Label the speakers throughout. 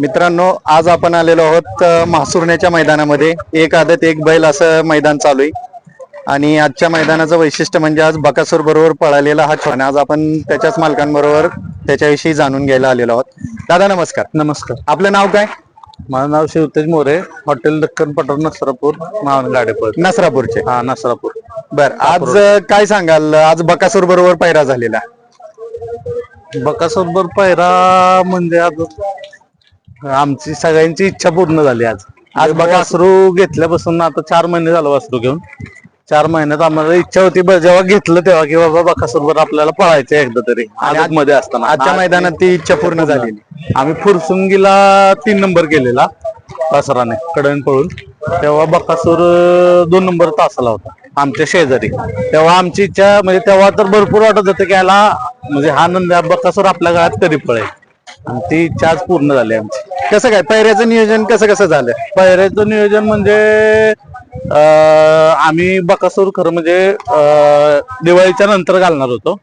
Speaker 1: मित्रांनो आज आपण आलेलो आहोत म्हासुर्ण्याच्या मैदानामध्ये. एक आदत एक बैल असं मैदान चालू आहे आणि आजच्या मैदानाचं वैशिष्ट्य म्हणजे आज बकासूर बरोबर पळालेला हा छान आज आपण त्याच्याच मालकांबरोबर त्याच्याविषयी जाणून घ्यायला आलेलो आहोत. दादा नमस्कार.
Speaker 2: नमस्कार.
Speaker 1: आपलं नाव काय?
Speaker 2: माझं नाव शिवतेज मोरे हॉटेल दक्कन पठार नसरापूर नाव गाडेपळ
Speaker 1: नसरापूरचे.
Speaker 2: हा नसरापूर.
Speaker 1: बर आज काय सांगाल? आज बकासूर बरोबर पैरा झालेला.
Speaker 2: बकासोबर पहिरा म्हणजे आज आमची सगळ्यांची इच्छा पूर्ण झाली आज. आज वासरू घेतल्यापासून आता चार महिने झालं वासरू घेऊन. चार महिन्यात आम्हाला इच्छा होती ब- जेव्हा घेतलं तेव्हा की बाबा बकासोबर आपल्याला पळायचं एकदा तरी आदत मध्ये असताना.
Speaker 1: आजच्या मैदानात ती इच्छा पूर्ण झालेली
Speaker 2: आम्ही फुरसुंगीला तीन नंबर केलेला वासराने कडन पळून. तेव्हा बकासूर अं, दोन नंबर तासाला होता आमच्या शेजारी. तेव्हा आमची इच्छा म्हणजे तेव्हा तर भरपूर वाटत होतं की याला म्हणजे हा नंद बकासूर आपल्या गावात कधी पळेल? आणि ती इच्छा आज पूर्ण झाली आमची.
Speaker 1: कसं काय पायऱ्याचं नियोजन कसं कसं झालं?
Speaker 2: पहिऱ्याचं नियोजन म्हणजे आम्ही बकासूर खरं म्हणजे दिवाळीच्या नंतर घालणार होतो.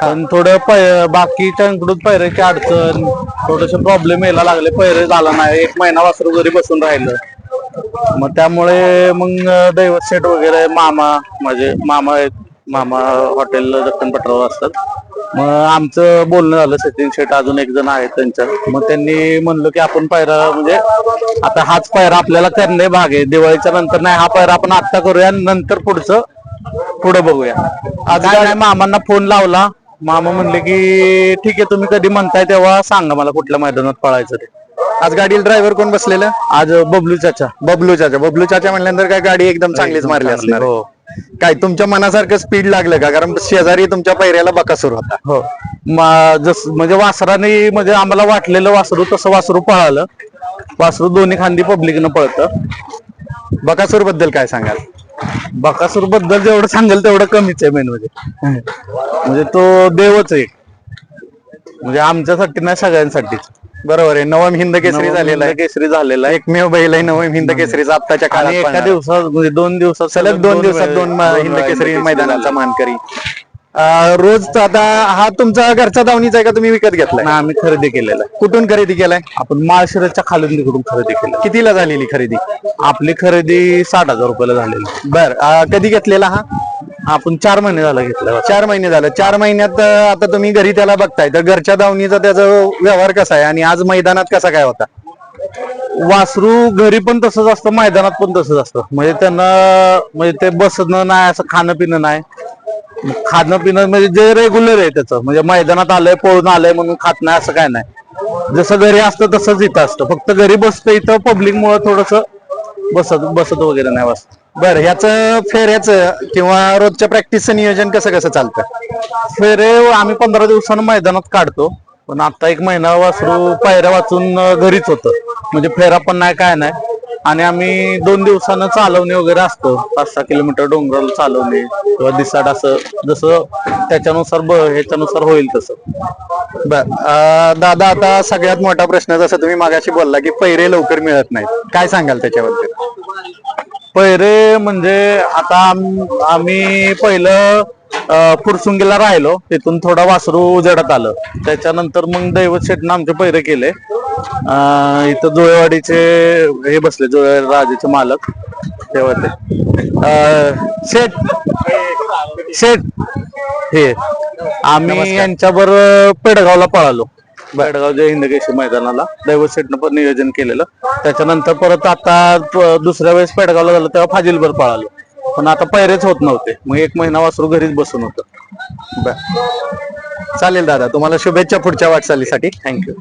Speaker 2: कारण थोडं पै बाकीच्याकडून पैऱ्याची अडचण थोडेसे प्रॉब्लेम यायला लागले. पैरे झाला नाही. एक महिना वासरू घरी बसून राहिलं. मग त्यामुळे मग दैवत सेट वगैरे मामा माझे मामा आहेत. मामा हॉटेल दक्कन पटरावर असतात. मग आमचं बोलणं झालं सचिन शेठ अजून एक जण आहेत त्यांच्या. मग त्यांनी म्हणलं की आपण पायरा म्हणजे आता हाच पायरा आपल्याला करणे भाग आहे. दिवाळीच्या नंतर नाही हा पायरा आपण आत्ता करूया नंतर पुढचं पुढे बघूया. आज काय मामांना फोन लावला. मामा म्हणले की ठीक आहे तुम्ही कधी म्हणताय तेव्हा सांगा मला कुठल्या मैदानात पळायचं ते.
Speaker 1: आज गाडीला ड्रायव्हर कोण बसलेलं?
Speaker 2: आज बबलू चाचा.
Speaker 1: बबलू चाचा. बबलू चाचा म्हणल्यानंतर काय गाडी एकदम चांगलीच मारली असणार
Speaker 2: हो.
Speaker 1: काय तुमच्या मनासारखं स्पीड लागलं का? कारण शेजारी तुमच्या पैऱ्याला बकासूर होता.
Speaker 2: हो. म- जस म्हणजे वासराने म्हणजे आम्हाला वाटलेलं वासरू तसं वासरू पळालं. वासरू दोन्ही खांदी पब्लिकनं पळतं.
Speaker 1: बकासूरबद्दल काय सांगाल?
Speaker 2: बकासूरबद्दल जेवढं सांगेल तेवढं कमीच आहे मेन म्हणजे. म्हणजे तो देवच आहे. म्हणजे आमच्यासाठी नाही सगळ्यांसाठीच
Speaker 1: बरोबर आहे. नवम हिंद केसरी झालेला आहे.
Speaker 2: केसरी झालेला आहे.
Speaker 1: एकमेव बैल आहे नवम हिंद केसरीचा आत्ताच्या
Speaker 2: आणि
Speaker 1: काळात
Speaker 2: एका. दिवसात म्हणजे दोन दिवसात
Speaker 1: सलग दोन दिवसात दोन म- हिंद केसरी मैदानाचा. मानकरी. अं, रोज तर आता हा तुमचा घरचा दावणीचा आहे का? तुम्ही विकत घेतलाय?
Speaker 2: ना, आम्ही खरेदी केलेला आहे.
Speaker 1: कुठून खरेदी केलाय?
Speaker 2: आपण माळशिरसच्या खालून तिकडून खरेदी केलं
Speaker 1: कितीला झालेली खरेदी?
Speaker 2: आपली खरेदी साठ हजार रुपयाला झालेली
Speaker 1: बर. अं, कधी घेतलेला हा?
Speaker 2: आपण चार महिने झाला घेतला
Speaker 1: चार महिने झालं. चार महिन्यात आता तुम्ही घरी त्याला बघताय. तर घरच्या धावणीचा त्याचा व्यवहार कसा आहे? आणि आज मैदानात कसा काय होता?
Speaker 2: वासरू घरी पण तसंच असतं मैदानात पण तसंच असतं. म्हणजे त्यांना म्हणजे ते बसणं नाही असं खाणं पिणं नाही. खाणं पिणं म्हणजे जे रेग्युलर आहे त्याचं. म्हणजे मैदानात आलंय पळून आलंय म्हणून खात नाही असं काय नाही. जसं घरी असतं तसंच इथं असतं. फक्त घरी बसतं इथं पब्लिक मुळे थोडस बसत बसत वगैरे नाही बसत.
Speaker 1: बर ह्याचं फेऱ्याचं किंवा रोजच्या प्रॅक्टिसचं नियोजन कसं कसं चालतं?
Speaker 2: फेरे आम्ही पंधरा दिवसानं मैदानात काढतो. पण आता एक महिना वासरू पायऱ्या वाचून अं, घरीच होतं. म्हणजे फेरा पण नाही काय नाही. आणि आम्ही दोन दिवसानं चालवणे वगैरे असतो. पाच सहा किलोमीटर डोंगराला चालवणे किंवा दिसाड असं जसं त्याच्यानुसार ब ह्याच्यानुसार होईल तसं.
Speaker 1: बर अं, दादा आता सगळ्यात मोठा प्रश्न जसं तुम्ही मागाशी बोलला की पैरे लवकर मिळत नाहीत. काय सांगाल त्याच्याबद्दल?
Speaker 2: पैरे म्हणजे आता आम- आम्ही पहिलं अं, फुरसुंगीला राहिलो. तिथून थोडा वासरू उजेडात आलं. त्याच्यानंतर मग दैवत शेटनं आमचे पैरे केले. अं, इथं जुळेवाडीचे हे बसले जुळे राजाचे मालक. तेव्हा ते. अं, शेठ शेठ. हे. आम्ही यांच्यावर पेडगावला पळालो. पेडगाव जय हिंद मैदानाला दैवत सेटनं पण नियोजन केलेलं. त्याच्यानंतर परत आता दुसऱ्या वेळेस पेडगावला झालं तेव्हा फाजिलभर पळालो. पण आता पैरेच होत नव्हते. मग एक महिना वासरू घरीच बसून होतं.
Speaker 1: चालेल दादा तुम्हाला शुभेच्छा पुढच्या वाटचालीसाठी.
Speaker 2: थँक्यू